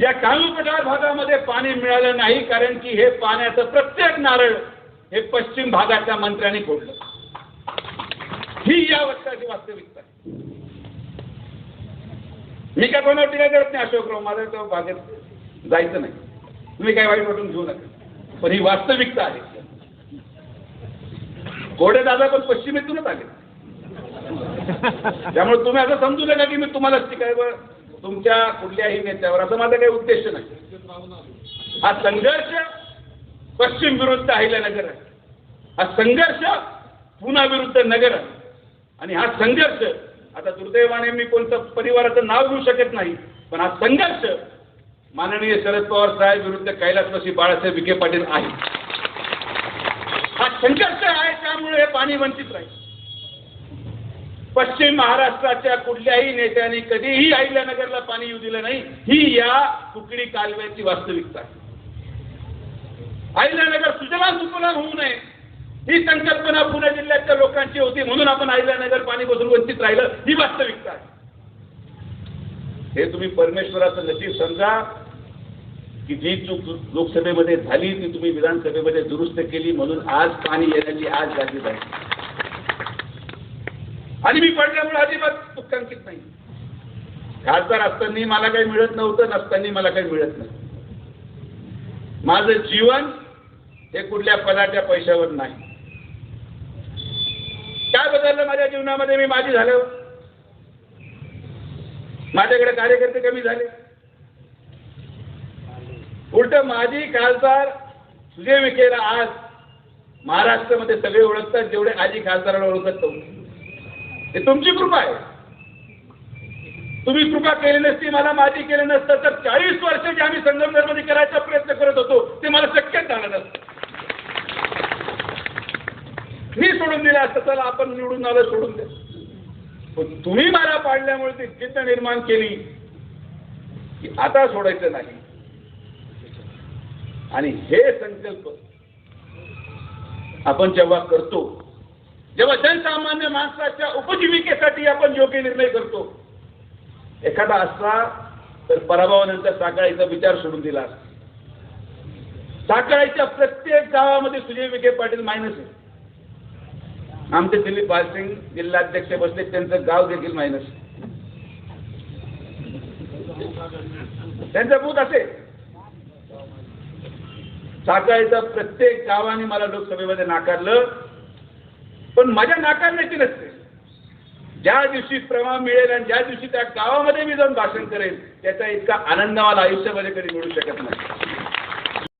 या कालुपटार भागामध्ये पाणी मिळालं नाही कारण की हे पाण्याचं प्रत्येक नारळ हे पश्चिम भागातल्या मंत्र्यांनी फोडलं. ही या वर्षाची वास्तविकता आहे मी काय कोणावर टीका करत नाही अशोकराव माझ्या तो भागात जायचं नाही. तुम्ही काय वाईट वाटून घेऊ नका. पण ही वास्तविकता आहे घोडे दादा पण पश्चिमेतूनच आले. त्यामुळे तुम्ही असं समजू नका की मी तुम्हाला शिकायवर तुमच्या कुठल्याही नेत्यावर असं माझा काही उद्देश नाही. हा संघर्ष पश्चिम विरुद्ध अहिल्यानगर आहे. हा संघर्ष पुणा विरुद्ध नगर आहे. आणि हा संघर्ष आता दुर्दैवाने मी कोणतं परिवाराचं नाव घेऊ शकत नाही पण हा संघर्ष माननीय शरद पवार साहेब विरुद्ध कैलासवासी बाळासाहेब विखे पाटील आहे. हा संघर्ष आहे त्यामुळे हे पाणी वंचित राहील. पश्चिम महाराष्ट्राच्या कुठल्याही नेत्याने कधीही अहिल्यानगरला पाणी येऊ दिलं नाही ही या तुकडी कालव्याची वास्तविकता आहे. अहिल्यानगर सुजला सुफलाम होऊ नये ही संकल्पना पुणे जिल्ह्यातल्या लोकांची होती म्हणून आपण अहिल्यानगर पाणी बसून वंचित राहिलं ही वास्तविकता आहे. हे तुम्ही परमेश्वराचं नशीब समजा की जी चूक लोकसभेमध्ये झाली ती तुम्ही विधानसभेमध्ये दुरुस्त केली म्हणून आज पाणी येण्याची आज गादी झाली. आणि मी पडल्यामुळे अजिबात दुःखांकित नाही. खासदार असताना मला काही मिळत नव्हतं नसताना मला काही मिळत नाही. माझं जीवन हे कुठल्या पदाच्या पैशावर नाही. काय बदललं माझ्या जीवनामध्ये? मी माझी झाल्यावर. माझ्याकडे कार्यकर्ते कमी झाले. उलट माझी खासदार सुजय विखेला आज महाराष्ट्रामध्ये सगळे ओळखतात जेवढे आजी खासदाराला ओळखत नव्हते. हे तुमची कृपा आहे. तुम्ही कृपा केली नसती मला माझी केली नसतं तर चाळीस वर्ष जे आम्ही संगमनेरमध्ये करायचा प्रयत्न करत होतो ते मला शक्यच झालं नसतं. मी सोडून दिलं असतं चला आपण निवडून आलं सोडून द्या. पण तुम्ही मला पाडल्यामुळे ती जिद्द निर्माण केली की आता सोडायचं नाही. आणि हे संकल्प आपण जेव्हा करतो जेव्हा जनसामान्य माणसाच्या उपजीविकेसाठी आपण योग्य निर्णय करतो एखादा असला तर पराभवानंतर साकाळीचा विचार सोडून दिला असता. साकाळीच्या प्रत्येक गावामध्ये सुजय विखे पाटील मायनस आहे आमचे दिलीप बालसिंग जिल्हाध्यक्ष बसले त्यांचं गाव देखील मायनस त्यांचं बूथ असे. साकाळीचा प्रत्येक गावाने मला लोकसभेमध्ये नाकारलं. पण माझ्या नाकारण्याची नसते ज्या दिवशी प्रवाह मिळेल आणि ज्या दिवशी त्या गावामध्ये मी जाऊन भाषण करेल त्याचा इतका आनंद मला आयुष्यामध्ये कधी मिळू शकत नाही.